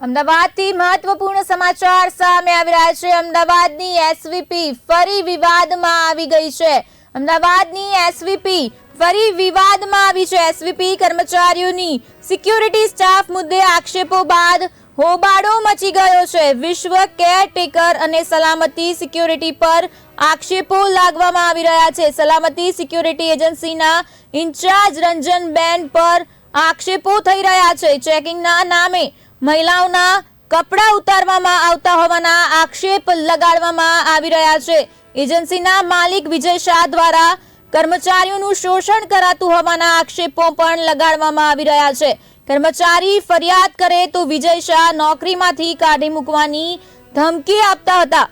અમદાવાદથી મહત્વપૂર્ણ સમાચાર સામે આવી રહ્યા છે. અમદાવાદની એસવીપી ફરી વિવાદમાં આવી ગઈ છે. અમદાવાદની એસવીપી ફરી વિવાદમાં આવી છે. એસવીપી કર્મચારીઓની સિક્યુરિટી સ્ટાફ મુદ્દે આક્ષેપો બાદ હોબાળો મચી ગયો છે. વિશ્વ કેરટેકર અને સલામતી સિક્યુરિટી પર આક્ષેપો લાગવામાં આવી રહ્યા છે. સલામતી સિક્યુરિટી એજન્સીના ઇન્ચાર્જ રંજનબેન પર આક્ષેપો થઈ રહ્યા છે. ચેકિંગના નામે મહિલાઓના કપડાં ઉતારવામાં આવતા હોવાના આક્ષેપ લગાડવામાં આવી રહ્યા છે. એજન્સીના માલિક વિજય શાહ દ્વારા કર્મચારીઓનું શોષણ કરાતું હોવાના આક્ષેપો પણ લગાડવામાં આવી રહ્યા છે. કર્મચારી ફરિયાદ કરે તો વિજય શાહ નોકરીમાંથી કાઢી મૂકવાની ધમકી આપતા હતા.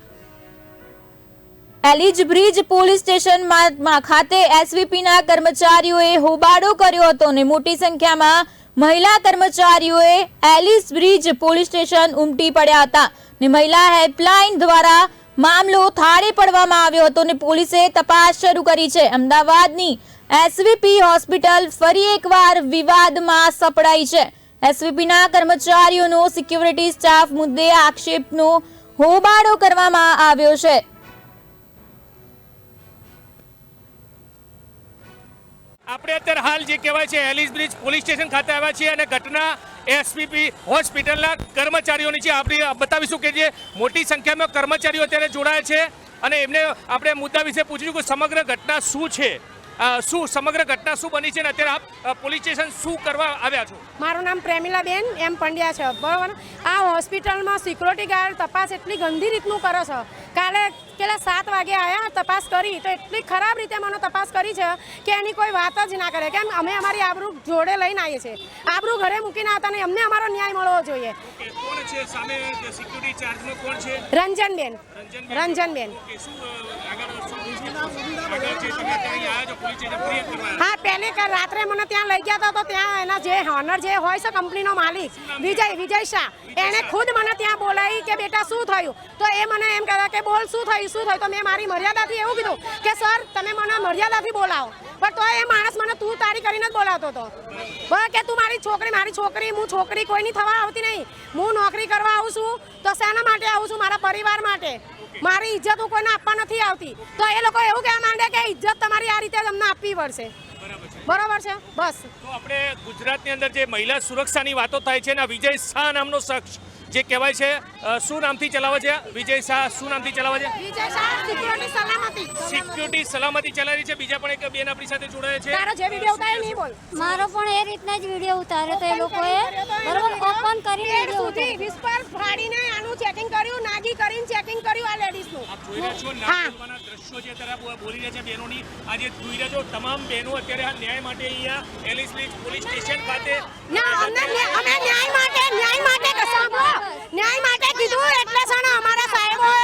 એલિજ બ્રિજ પોલીસ સ્ટેશનમાં માં ખાતે એસવીપીના કર્મચારીઓએ હોબાળો કર્યો હતો અને મોટી સંખ્યામાં મહિલા કર્મચારીઓએ એલિસ બ્રિજ પોલીસ સ્ટેશન ઉમટી પડ્યા હતા ને મહિલા હેલ્પલાઇન દ્વારા મામલો થાળે પડવામાં આવ્યો હતો ને પોલીસે તપાસ શરૂ કરી છે. અમદાવાદની એસવીપી હોસ્પિટલ ફરી એકવાર વિવાદમાં સપડાઈ છે. એસવીપીના કર્મચારીઓનો સિક્યુરિટી સ્ટાફ મુદ્દે આક્ષેપનો હોબાળો કરવામાં આવ્યો છે. આપણે અત્યારે હાલ જે કહેવાય છે એલિસ બ્રિજ પોલીસ સ્ટેશન ખાતે આવ્યા છીએ અને ઘટના એસપીપી હોસ્પિટલના કર્મચારીઓની છે. આપણે બતાવીશું કે જે મોટી સંખ્યામાં કર્મચારીઓ અત્યારે જોડાયા છે અને એમને આપણે મુદ્દા વિશે પૂછ્યું કે સમગ્ર ઘટના શું છે? શું સમગ્ર ઘટના શું બની છે અને અત્યારે આપ પોલીસ સ્ટેશન શું કરવા આવ્યા છો? મારું નામ પ્રેમિલાબેન એમ પંડ્યા છે. બરાબર? આ હોસ્પિટલમાં સિક્યુરિટી ગાર્ડ તપાસ એટલી ગંદી રીતનું કરે છે. કાલે પેલા સાત વાગે આવ્યા તપાસ કરી. તો એટલી ખરાબ રીતે મને તપાસ કરી છે કે એની કોઈ વાત જ ના કરે. કેમ અમે અમારી આબરૂ જોડે લઈને આવીએ છીએ. આબરૂ ઘરે મૂકીને આવતા નહીં. અમને અમારો ન્યાય મળવો જોઈએ. છે? રંજનબેન. રંજનબેન. હા, પહેલી રાત્રે મને ત્યાં લઈ ગયા હતા તો ત્યાં એના જે ઓનર જે હોય છે કંપનીનો માલિક, વિજય વિજય શાહ, એણે ખુદ મને ત્યાં બોલાવી કે બેટા શું થયું? તો એ મને એમ કહેતા કે બોલ, શું થયું શું થયું? તો મેં મારી મર્યાદાથી એવું કીધું કે, સર, તમે મને મર્યાદાથી બોલાવો. પણ તો એ માણસ મને તું તારી કરીને જ બોલાવતો હતો. બરાબર કે, તું મારી છોકરી મારી છોકરી, હું છોકરી કોઈની થવા આવતી નહીં. હું નોકરી કરવા આવું છું તો શેના માટે આવું છું? મારા પરિવાર માટે. મારી ઇજ્જત હું કોઈને આપવા નથી આવતી. તો એ લોકો એવું કહેવા માંડે કે ઇજ્જત તમારી આ રીતે તમને આપવી પડશે. બરોબર છે. બસ. તો આપણે ગુજરાતની અંદર જે મહિલા સુરક્ષાની વાતો થાય છે ને વિજય શાહ નામનો શખ્સ જે કહેવાય છે શું નામથી ચલાવે છે? વિજય શાહ શું નામથી ચલાવે છે? સિક્યુરિટી સલામતી. ચલાવી છે. બીજા પણ એક બેન આપણી સાથે જોડાયા છે. તારો જે વિડિયો ઉતારે નહીં બોલ. મારો પણ એ રીતના જ વીડિયો ઉતાર્યો તો એ લોકોએ બરોબર ઓપન કરી ગેટ વીડિયો સુધી ઉતાર્યો વિસ્પર ફાડીને આનું ચેકિંગ કર્યું નાગી કરીને ચેકિંગ કર્યું આ લેડીઝનું આપ જોઈ રહ્યા છો ના દ્રશ્યો જે તરફ બોલી રહ્યા છે બહેનોની આજે જોઈ રહ્યા છો તમામ બહેનો અત્યારે આ ન્યાય માટે અહીંયા એલિસ બ્રિજ પોલીસ સ્ટેશન ખાતે ના અમે અમે ન્યાય માટે ન્યાય માટે કે સાંભળો ન્યાય માટે કીધું એટલે છે ને અમારા સાહેબોએ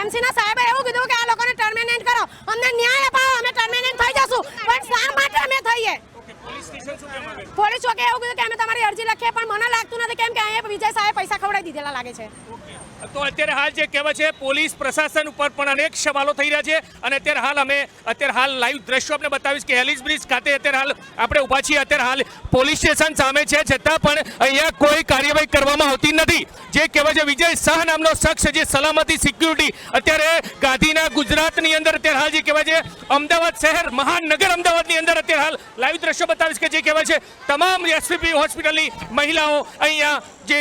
એમસી ના સાહેબે એવું કીધું કે આ લોકોને ટર્મિનેટ કરો અમને ન્યાય અપાવો અમે ટર્મિનેટ થઈ જશું પણ શા માટે અમે થઈએ ઓકે, પોલીસ સ્ટેશન શું કહેવા માંગે છે? પોલીસ ચોકે એવું કીધું કે અમે તમારી અરજી લખીએ પણ મને લાગતું નથી કેમ કે અહીંયા વિજય સાહેબ પૈસા લાગે છે. તો અત્યારે હાલ જે કહેવાય છે, પોલીસ પ્રશાસન ઉપર પણ અનેક સવાલો થઈ રહ્યા છે અને અત્યારે હાલ અમે, અત્યારે હાલ લાઈવ દ્રશ્યો આપણે બતાવીશ કે હેલિસ બ્રિજ ખાતે અત્યારે હાલ આપણે ઊભા છીએ. અત્યારે હાલ પોલીસ સ્ટેશન સામે છે, છતાં પણ અહીંયા કોઈ કાર્યવાહી કરવામાં આવતી નથી. જે કહેવાય છે, વિજય શાહ નામનો શખ્સ જે સલામતી સિક્યુરિટી અત્યારે ગાંધીના ગુજરાતની અંદર અત્યારે હાલ જે કહેવાય છે, અમદાવાદ શહેર, મહાનગર અમદાવાદની અંદર અત્યારે હાલ લાઈવ દ્રશ્યો બતાવીશ કે જે કહેવાય છે, તમામ એસપીપી હોસ્પિટલની મહિલાઓ અહીંયા જે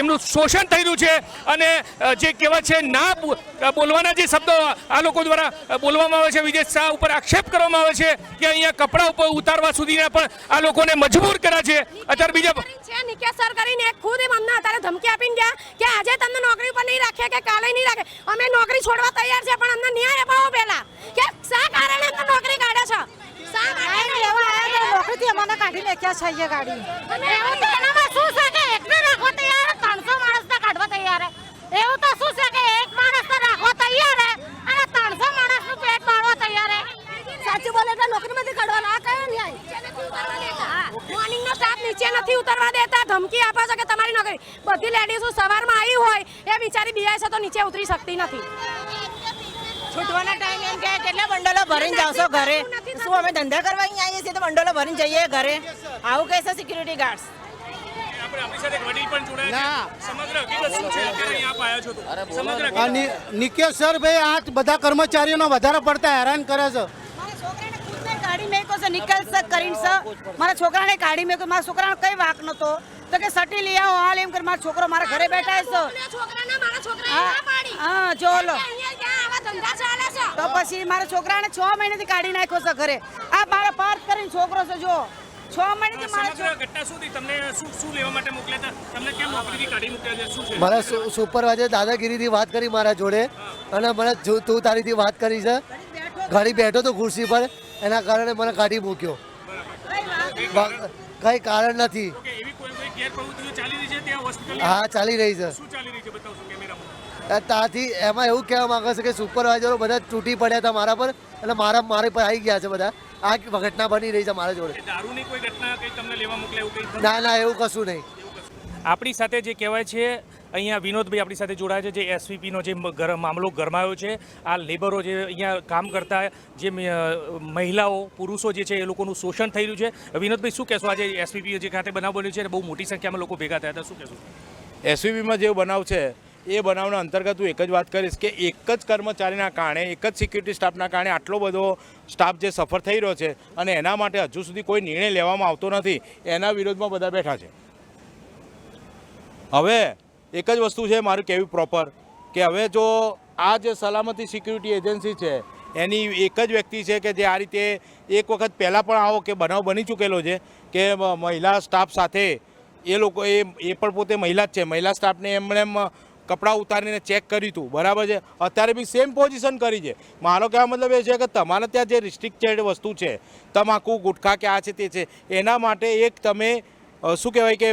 એમનું શોષણ થઈ રહ્યું છે અને જે કહેવાય છે ના બોલવાના જે શબ્દો આ લોકો દ્વારા બોલવામાં આવે છે વિજય શાહ ઉપર આક્ષેપ કરવામાં આવે છે કે અહીંયા કપડા ઉપર ઉતારવા સુધીના પણ આ લોકોને મજબૂર કર્યા છે. અત્યારે બીજા છે નિકેશ સર કરીને એક ખુદ એમ અમને અત્યારે ધમકી આપીને ગયા કે આજે તમને નોકરી પર નહીં રાખે કે કાલે નહીં રાખે. અમે નોકરી છોડવા તૈયાર છે પણ અમને ન્યાય અપાવો પહેલા. કે શા કારણે અમને નોકરી કાઢે છે? શા કારણે લેવા આવ્યા તો નોકરીથી અમારે કાઢીને ક્યાં છે ગાડી? એવું તો એનામાં શું છે એકને રાખવા તૈયાર ત્રણસો માણસને કાઢવા તૈયાર હે. એવું તો શું છે કે એક માણસને રાખવા તૈયાર હે? અને ત્રણસો માણસનું પેટ પાડવા તૈયાર સાચું બોલે એટલે નોકરીમાંથી કાઢવાના? આ કયો ન્યાય? મોર્નિંગનો સ્ટાફ નીચે નથી ઉતરવા દેતા. ધમકી આપે છે કે તમારી નોકરી બધી લેડીઝો સવારમાં આવી હોય એ બિચારી બીઆઈ છે તો નીચે ઉતરી શકતી નથી. છૂટવાના ટાઈમ એમ કે કેટલા બંડલો ભરીને જાવશો ઘરે? શું અમે ધંધા કરવા અહીંયા આવીએ છીએ તો બંડલો ભરીને જઈએ ઘરે? આવું કહેશે સિક્યુરિટી ગાર્ડ્સ આપણે આપણે આપણી સાથે એક વડીલ પણ જોડાયા ના. છે સમગ્ર હકીકત શું છે? અત્યારે અહીંયા આપ આવ્યા છો તો. સમગ્ર આ નિકેશ સર ભાઈ આ બધા કર્મચારીઓનો વધારે પડતા હેરાન કરે છે. મારા છોકરાને ખુદને મેકો છે નિકલ છે કરીને છે મારા છોકરાને ગાડી મેકો મારા છોકરાનો કઈ વાક નતો. તો કે સટી લઈ આવો હાલ એમ કે મારો છોકરો મારા ઘરે બેઠા છે. છોકરાને મારા છોકરાએ હા. ના પાડી. હા જો લો. અહીંયા ક્યાં આવા ધંધા ચાલે છે? તો પછી મારા છોકરાને છ મહિનાથી કાઢી નાખ્યો છે ઘરે. આ મારા પાર્ક કરીને છોકરો છે જો. છ મહિનાથી મારા ઘટના શું થઈ તમને શું શું લેવા માટે મોકલ્યા હતા? તમને કેમ નોકરીથી કાઢી મૂક્યા છે? શું છે? મારા સુપરવાઇઝર દાદાગીરીથી વાત કરી મારા જોડે અને મને તું તારીથી વાત કરી છે. ઘડી બેઠો તો ખુરશી પર એના કારણે મને કાઢી મૂક્યો. કઈ કારણ નથી. કે એવી કોઈ કોઈ ગેરપ્રવૃત્તિઓ ચાલી રહી છે ત્યાં હોસ્પિટલ હા ચાલી રહી છે. ત્યાંથી એમાં એવું કહેવા માંગે છે કે સુપરવાઇઝરો બધા તૂટી પડ્યા હતા મારા પર. અને મારા મારી પર આવી ગયા છે બધા. આ ઘટના બની રહી છે મારા જોડે. એ દારૂની કોઈ ઘટના કંઈ તમને લેવા મોકલે એવું કંઈ? ના ના એવું કશું નહીં. આપણી સાથે જે કહેવાય છે અહીંયા વિનોદભાઈ આપણી સાથે જોડાયા છે જે એસવીપીનો જે મામલો ગરમાયો છે આ લેબરો જે અહીંયા કામ કરતા જે મહિલાઓ પુરુષો જે છે એ લોકોનું શોષણ થઈ રહ્યું છે. વિનોદભાઈ શું કહેશો? આજે એસવીપી જે ખાતે બનાવ બન્યું છે અને બહુ મોટી સંખ્યામાં લોકો ભેગા થયા હતા. શું કહેશો? એસવીપીમાં જે બનાવ છે એ બનાવના અંતર્ગત હું એક જ વાત કરીશ કે એક જ કર્મચારીના કારણે, એક જ સિક્યુરિટી સ્ટાફના કારણે આટલો બધો સ્ટાફ જે સફર થઈ રહ્યો છે અને એના માટે હજુ સુધી કોઈ નિર્ણય લેવામાં આવતો નથી, એના વિરોધમાં બધા બેઠા છે. હવે એક જ વસ્તુ છે મારું કહેવું પ્રોપર કે હવે જો આ જે સલામતી સિક્યુરિટી એજન્સી છે, એની એક જ વ્યક્તિ છે કે જે આ રીતે એક વખત પહેલાં પણ આવો કે બનાવ બની ચૂકેલો છે કે મહિલા સ્ટાફ સાથે એ લોકો એ એ પણ પોતે મહિલા જ છે, મહિલા સ્ટાફને એમણે એમ કપડાં ઉતારીને ચેક કર્યું હતું બરાબર છે? અત્યારે બી સેમ પોઝિશન કરી છે. મારો કહેવા મતલબ એ છે કે તમારે ત્યાં જે રિસ્ટ્રિક્ટેડ વસ્તુ છે, તમાકુ, ગુટખા કે આ છે તે છે, એના માટે એક તમે શું કહેવાય કે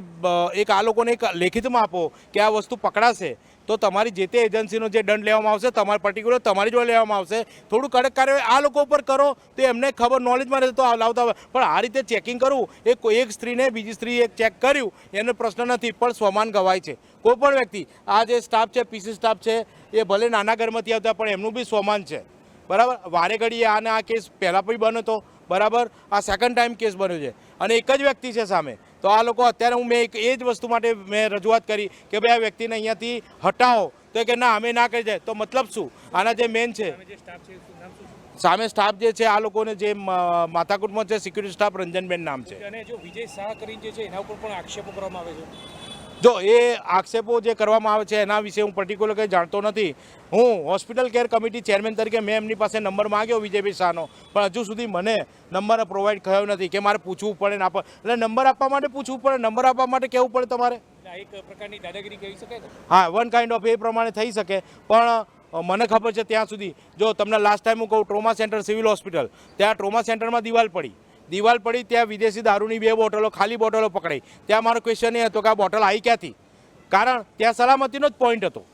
એક આ લોકોને એક લેખિતમાં આપો કે આ વસ્તુ પકડાશે. તો તમારી જે તે એજન્સીનો જે દંડ લેવામાં આવશે, તમારે પર્ટિક્યુલર તમારી જોડે લેવામાં આવશે. થોડું કડક કાર્યવાહી આ લોકો ઉપર કરો, તો એમને ખબર નોલેજમાં રહે તો લાવતા પણ આ રીતે ચેકિંગ કરવું, એ એક સ્ત્રીને બીજી સ્ત્રી એક ચેક કર્યું, એનો પ્રશ્ન નથી, પણ સ્વમાન ગવાય છે. કોઈ પણ વ્યક્તિ, આ જે સ્ટાફ છે પીસી સ્ટાફ છે, એ ભલે નાના ઘરમાંથી આવતા પણ એમનું બી સ્વમાન છે. બરાબર? વારે ઘડીએ આને આ કેસ પહેલાં પણ બન્યો હતો બરાબર? આ સેકન્ડ ટાઈમ કેસ બન્યો છે. અને એક જ વ્યક્તિ છે સામે. તો આ લોકો અત્યારે હું મેં એક એ જ વસ્તુ માટે મેં રજૂઆત કરી કે ભાઈ આ વ્યક્તિને અહીંયાથી હટાવો. તો કે ના અમે ના કરી જાય તો મતલબ શું? આના જે મેન છે. સામે સ્ટાફ જે છે આ લોકોને જે માથાકૂટમાં છે સિક્યુરિટી સ્ટાફ રંજનબેન નામ છે. અને જો વિજય શાહ કરીને જે છે એના ઉપર પણ આક્ષેપો કરવામાં આવે છે. જો એ આક્ષેપો જે કરવામાં આવે છે એના વિશે હું પર્ટિક્યુલર કંઈ જાણતો નથી. હું હોસ્પિટલ કેર કમિટી ચેરમેન તરીકે મેં એમની પાસે નંબર માંગ્યો વિજયભાઈ શાહનો. પણ હજુ સુધી મને નંબર પ્રોવાઈડ થયો નથી કે મારે પૂછવું પડે ને આપવા એટલે નંબર આપવા માટે પૂછવું પડે નંબર આપવા માટે કહેવું પડે તમારે? એક પ્રકારની દાદાગીરી કહી શકે હા વન કાઇન્ડ ઓફ એ પ્રમાણે થઈ શકે. પણ મને ખબર છે ત્યાં સુધી જો તમને લાસ્ટ ટાઈમ હું કહું ટ્રોમા સેન્ટર સિવિલ હોસ્પિટલ ત્યાં ટ્રોમા સેન્ટરમાં દિવાલ પડી. દિવાલ પડી ત્યાં વિદેશી દારૂની બે બોટલો ખાલી બોટલો પકડાઈ. ત્યાં મારો ક્વેશ્ચન એ હતો કે આ બોટલ આવી ક્યાંથી? કારણ ત્યાં સલામતીનો જ પોઈન્ટ હતો.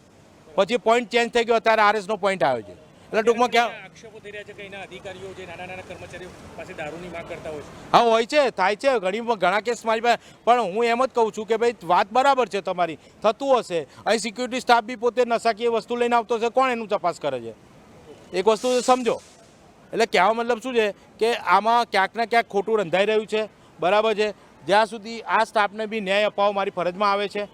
પછી પોઈન્ટ ચેન્જ થઈ ગયો અત્યારે આરએસનો પોઈન્ટ આવ્યો છે. એટલે ટૂંકમાં ક્યાં આક્ષેપો થઈ રહ્યા છે કે એના અધિકારીઓ જે નાના નાના કર્મચારીઓ પાસે દારૂની માંગ કરતા હોય છે. હા હોય છે થાય છે. ઘણી ઘણા કેસ મારી પાસે પણ હું એમ જ કહું છું કે ભાઈ વાત બરાબર છે તમારી. થતું હશે. અહીં સિક્યુરિટી સ્ટાફ બી પોતે નશાકીય વસ્તુ લઈને આવતો છે કોણ એનું તપાસ કરે છે? એક વસ્તુ સમજો. એટલે કહેવા મતલબ શું છે કે આમાં ક્યાંક ને ક્યાંક ખોટું રંધાઈ રહ્યું છે. બરાબર છે. જ્યાં સુધી આ સ્ટાફને બી ન્યાય અપાવવો મારી ફરજમાં આવે છે.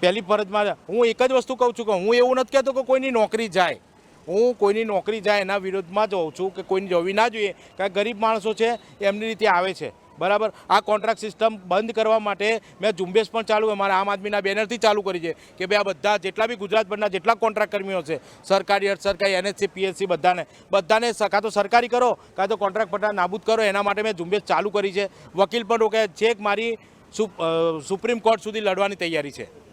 પહેલી ફરજમાં હું એક જ વસ્તુ કહું છું કે હું એવું નથી કહેતો કે કોઈની નોકરી જાય. હું કોઈની નોકરી જાય એના વિરોધમાં જ હોઉં છું કે કોઈની જવી ના જોઈએ. કારણ ગરીબ માણસો છે, એમની રીતે આવે છે. બરાબર? આ કોન્ટ્રાક્ટ સિસ્ટમ બંધ કરવા માટે મેં ઝુંબેશ પણ ચાલુ અમારા આમ આદમીના બેનરથી ચાલુ કરી છે કે ભાઈ આ બધા જેટલા બી ગુજરાતભરના જેટલા કોન્ટ્રાક્ટ કર્મીઓ છે, સરકારી અર્ધ સરકારી એનએસસી પીએસસી બધાને બધાને કાં તો સરકારી કરો, કાં તો કોન્ટ્રાક્ટ પટ્ટા નાબૂદ કરો, એના માટે મેં ઝુંબેશ ચાલુ કરી છે. વકીલ પણ રોકે છેક મારી સુપ- સુપ્રીમ કોર્ટ સુધી લડવાની તૈયારી છે.